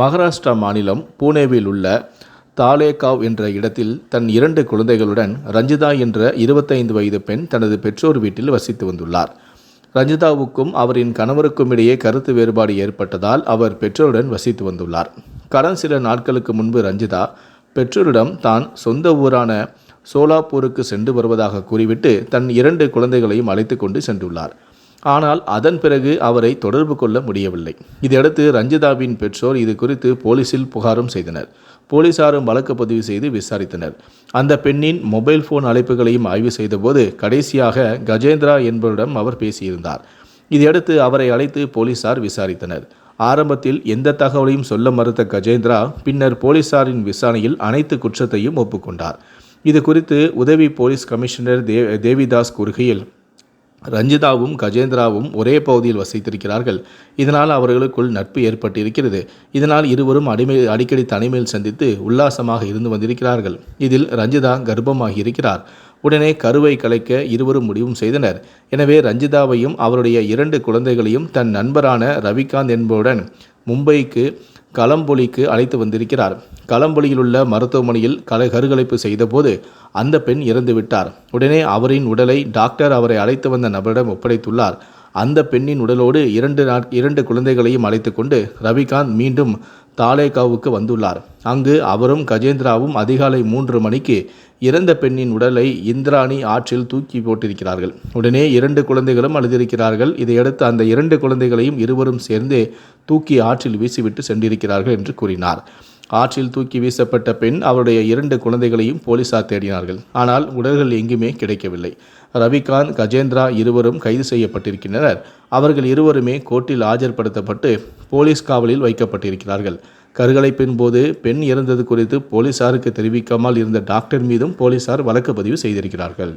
மகாராஷ்டிரா மாநிலம் பூனேவில் உள்ள தாலேகாவ் என்ற இடத்தில் தன் இரண்டு குழந்தைகளுடன் ரஞ்சிதா என்ற இருபத்தைந்து வயது பெண் தனது பெற்றோர் வீட்டில் வசித்து வந்துள்ளார். ரஞ்சிதாவுக்கும் அவரின் கணவருக்கும் இடையே கருத்து வேறுபாடு ஏற்பட்டதால் அவர் பெற்றோருடன் வசித்து வந்துள்ளார். கடன் சில நாட்களுக்கு முன்பு ரஞ்சிதா பெற்றோரிடம் தான் சொந்த ஊரான சோலாப்பூருக்கு சென்று வருவதாக கூறிவிட்டு தன் இரண்டு குழந்தைகளையும் அழைத்து கொண்டு சென்றுள்ளார். ஆனால் அதன் பிறகு அவரை தொடர்பு கொள்ள முடியவில்லை. இதையடுத்து ரஞ்சிதாவின் பெற்றோர் இது குறித்து போலீசில் புகாரும் செய்தனர். போலீசாரும் வழக்கு பதிவு செய்து விசாரித்தனர். அந்த பெண்ணின் மொபைல் போன் அழைப்புகளையும் ஆய்வு செய்தபோது கடைசியாக கஜேந்திரா என்பவரிடம் அவர் பேசியிருந்தார். இதையடுத்து அவரை அழைத்து போலீசார் விசாரித்தனர். ஆரம்பத்தில் எந்த தகவலையும் சொல்ல மறுத்த கஜேந்திரா பின்னர் போலீசாரின் விசாரணையில் அனைத்து குற்றத்தையும் ஒப்புக்கொண்டார். இது குறித்து உதவி போலீஸ் கமிஷனர் தே தேவிதாஸ் கூறுகையில் ரஞ்சிதாவும் கஜேந்திராவும் ஒரே பகுதியில் வசித்திருக்கிறார்கள். இதனால் அவர்களுக்குள் நட்பு ஏற்பட்டிருக்கிறது. இதனால் இருவரும் அடிமை அடிக்கடி தனிமையில் சந்தித்து உல்லாசமாக இருந்து வந்திருக்கிறார்கள். இதில் ரஞ்சிதா கர்ப்பமாகி இருக்கிறார். உடனே கருவை கலைக்க இருவரும் முடிவும் செய்தனர். எனவே ரஞ்சிதாவையும் அவருடைய இரண்டு குழந்தைகளையும் தன் நண்பரான ரவிகாந்த் என்பவுடன் மும்பைக்கு களம்பொலிக்கு அழைத்து வந்திருக்கிறார். களம்பொலியில் உள்ள மருத்துவமனையில் கல கருகலைப்பு செய்தபோது அந்த பெண் இறந்துவிட்டார். உடனே அவரின் உடலை டாக்டர் அவரை அழைத்து வந்த நபரிடம் ஒப்படைத்துள்ளார். அந்த பெண்ணின் உடலோடு இரண்டு நாட் இரண்டு குழந்தைகளையும் அழைத்து கொண்டு ரவிகாந்த் மீண்டும் தாலேகாவுக்கு வந்துள்ளார். அங்கு அவரும் கஜேந்திராவும் அதிகாலை மூன்று மணிக்கு இறந்த பெண்ணின் உடலை இந்திராணி ஆற்றில் தூக்கி போட்டிருக்கிறார்கள். உடனே இரண்டு குழந்தைகளும் அழுதிருக்கிறார்கள். இதையடுத்து அந்த இரண்டு குழந்தைகளையும் இருவரும் சேர்ந்து தூக்கி ஆற்றில் வீசிவிட்டு சென்றிருக்கிறார்கள் என்று கூறினார். ஆற்றில் தூக்கி வீசப்பட்ட பெண் அவருடைய இரண்டு குழந்தைகளையும் போலீசார் தேடினார்கள். ஆனால் உடல்கள் எங்குமே கிடைக்கவில்லை. ரவிகாந்த் கஜேந்திரா இருவரும் கைது செய்யப்பட்டிருக்கின்றனர். அவர்கள் இருவருமே கோர்ட்டில் ஆஜர்படுத்தப்பட்டு போலீஸ் காவலில் வைக்கப்பட்டிருக்கிறார்கள். கருகலைப்பின் போது பெண் இறந்தது குறித்து போலீசாருக்கு தெரிவிக்காமல் இருந்த டாக்டர் மீதும் போலீசார் வழக்கு பதிவு செய்திருக்கிறார்கள்.